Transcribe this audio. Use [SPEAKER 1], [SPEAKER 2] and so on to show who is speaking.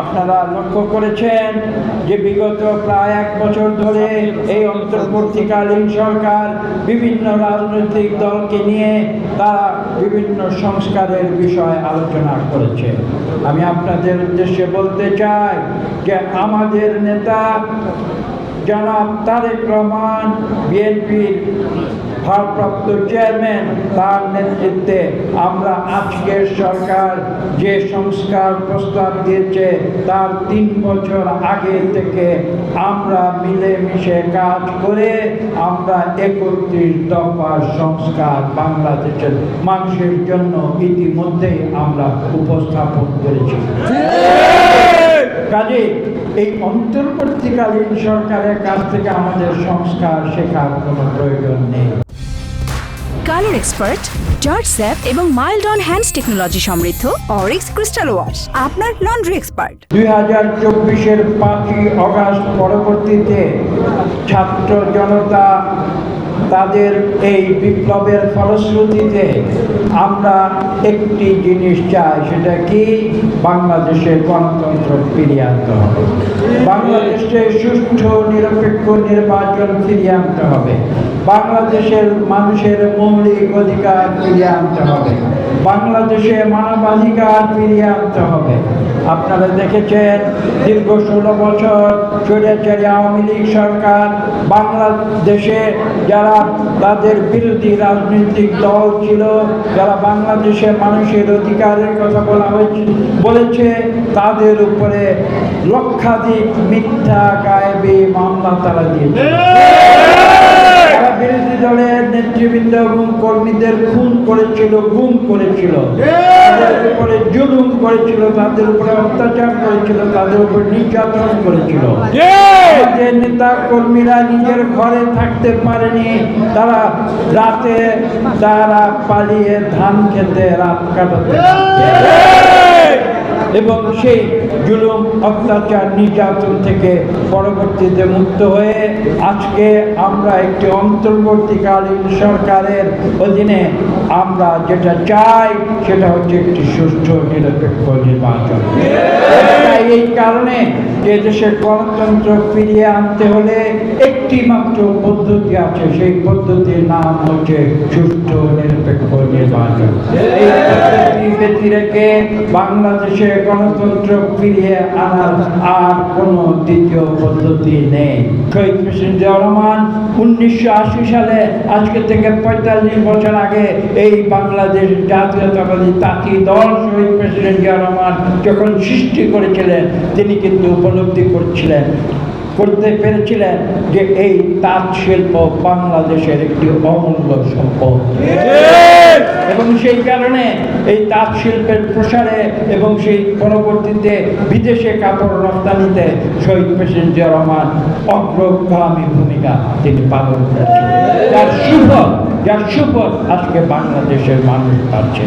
[SPEAKER 1] আপনারা লক্ষ্য করেছেন যে বিগত প্রায় এক বছর ধরে এই অন্তর্বর্তীকালীন সরকার বিভিন্ন রাজনৈতিক দলকে নিয়ে তারা বিভিন্ন সংস্কারের বিষয়ে আলোচনা করেছে। আমি আপনাদের উদ্দেশ্যে বলতে চাই যে আমাদের নেতা জনাব তারেক রহমান, বিএনপির ভারপ্রাপ্ত চেয়ারম্যান, তার নেতৃত্বে আমরা আজকের সরকার যে সংস্কার প্রস্তাব দিয়েছে, তার তিন বছর আগে থেকে আমরা মিলেমিশে কাজ করে আমরা একত্রিশ দফার সংস্কার বাংলাদেশের মানুষের জন্য ইতিমধ্যেই আমরা উপস্থাপন করেছি। কাজে এই অন্তর্বর্তীকালীন সরকারের কাছ থেকে আমাদের সংস্কার শেখার কোনো প্রয়োজন নেই।
[SPEAKER 2] কালার এক্সপার্ট জর্জ স্যাপ এবং মাইল্ড অন হ্যান্ডস টেকনোলজি সমৃদ্ধ অরিক্স ক্রিস্টাল ওয়াশ আপনার লন্ড্রি এক্সপার্ট।
[SPEAKER 1] দুই হাজার চব্বিশের পাঁচই অগাস্ট পরবর্তীতে ছাত্র জনতা তাদের এই বিপ্লবের ফলশ্রুতিতে আমরা একটি জিনিস চাই, সেটা কি? বাংলাদেশের গণতন্ত্র ফিরিয়ে আনতে হবে। বাংলাদেশে সুষ্ঠু, নিরপেক্ষ নির্বাচন ফিরিয়ে আনতে হবে। বাংলাদেশের মানুষের মৌলিক অধিকার ফিরিয়ে আনতে হবে। বাংলাদেশে মানবাধিকার ফিরিয়ে আনতে হবে। আপনারা দেখেছেন দীর্ঘ ষোলো বছর স্বৈরাচারী আওয়ামী লীগ সরকার, বাংলাদেশে যারা তাদের বিরোধী রাজনৈতিক দল ছিল, যারা বাংলাদেশের মানুষের অধিকারের কথা বলা হয়েছে, বলেছে তাদের উপরে লক্ষাধিক মিথ্যা, গায়েবী মামলা তারা দিয়েছে। নেতৃবৃন্দ এবং কর্মীদের খুন করেছিল গুম করেছিল। তাদের উপরে জুলুম করেছিল তাদের উপরে অত্যাচার করেছিল তাদের উপর নির্যাতন করেছিল। আমাদের নেতা কর্মীরা নিজের ঘরে থাকতে পারেনি। তারা রাতে তারা পালিয়ে ধান খেতে রাত কাটাতে। এবং সেই জুলুম অত্যাচার নির্যাতন থেকে পরবর্তীতে মুক্ত হয়ে আজকে আমরা একটি অন্তর্বর্তীকালীন সরকারের অধীনে আমরা যেটা চাই সেটা হচ্ছে একটি সুষ্ঠু নিরপেক্ষ নির্বাচন। এই কারণে যে দেশের গণতন্ত্র ফিরিয়ে আনতে হলে একটি মাত্র পদ্ধতি আছে, সেই পদ্ধতির নাম হচ্ছে সুষ্ঠু, নিরপেক্ষ নির্বাচন। এই পদ্ধতি ব্যতি রেখে বাংলাদেশে গণতন্ত্র ফিরিয়ে আনার আর কোনো দ্বিতীয় পদ্ধতি নেই। শহীদ প্রেসিডেন্ট রহমান উনিশশো আশি সালে, আজকে থেকে পঁয়তাল্লিশ বছর আগে এই বাংলাদেশ জাতীয়তাবাদী তাঁতি দল শহীদ প্রেসিডেন্ট জিয়াউর রহমান যখন সৃষ্টি করেছিলেন, তিনি কিন্তু উপলব্ধি করছিলেন, করতে পেরেছিলেন যে এই তাঁত শিল্প বাংলাদেশের একটি অমূল্য সম্পদ। এবং সেই কারণে এই তাঁত শিল্পের প্রসারে এবং সেই পরবর্তীতে বিদেশে কাপড় রপ্তানিতে শহীদ প্রেসিডেন্ট জিয়া রহমান অগ্রগামী ভূমিকা তিনি পালন করেছেন। যার সুফল যার সুফল আজকে বাংলাদেশের মানুষ পাচ্ছে।